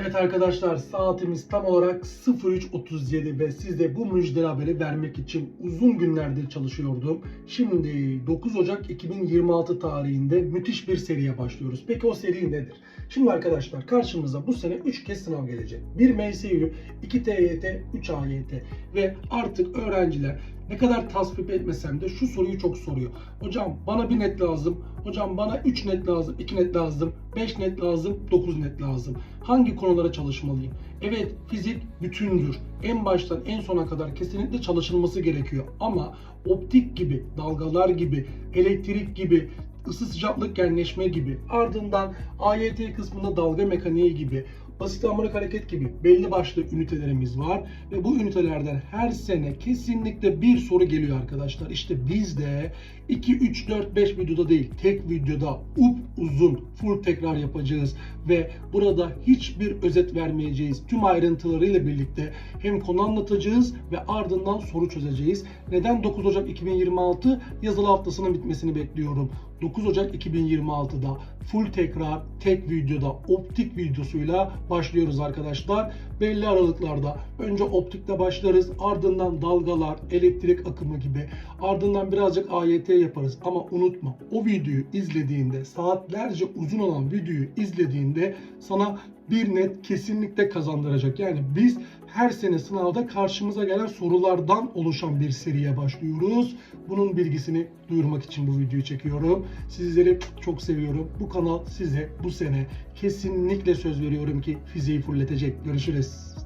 Evet arkadaşlar saatimiz tam olarak 03.37 ve size bu müjdeli haberi vermek için uzun günlerdir çalışıyordum. Şimdi 9 Ocak 2026 tarihinde müthiş bir seriye başlıyoruz. Peki o seri nedir? Şimdi arkadaşlar karşımıza bu sene 3 kez sınav gelecek. 1 MSU, 2 TYT, 3 AYT ve artık öğrenciler ne kadar tasvip etmesem de şu soruyu çok soruyor. Hocam bana bir net lazım. Hocam bana 3 net lazım, 2 net lazım, 5 net lazım, 9 net lazım. Hangi konulara çalışmalıyım? Evet fizik bütündür. En baştan en sona kadar kesinlikle çalışılması gerekiyor. Ama optik gibi, dalgalar gibi, elektrik gibi, ısı sıcaklık genleşme gibi, ardından AYT kısmında dalga mekaniği gibi, basit harmonik hareket gibi belli başlı ünitelerimiz var ve bu ünitelerden her sene kesinlikle bir soru geliyor arkadaşlar. İşte biz de 2 3 4 5 videoda değil, tek videoda up uzun full tekrar yapacağız ve burada hiçbir özet vermeyeceğiz. Tüm ayrıntılarıyla birlikte hem konu anlatacağız ve ardından soru çözeceğiz. Neden 9 Ocak 2026 yazılı haftasının bitmesini bekliyorum. 9 Ocak 2026'da full tekrar tek videoda optik videosuyla başlıyoruz arkadaşlar. Belli aralıklarda önce optikte başlarız ardından dalgalar, elektrik akımı gibi ardından birazcık AYT yaparız ama unutma o videoyu izlediğinde saatlerce uzun olan videoyu izlediğinde sana bir net kesinlikle kazandıracak. Yani biz her sene sınavda karşımıza gelen sorulardan oluşan bir seriye başlıyoruz. Bunun bilgisini duyurmak için bu videoyu çekiyorum. Sizleri çok seviyorum. Bu kanal size bu sene kesinlikle söz veriyorum ki fiziği fulletecek. Görüşürüz.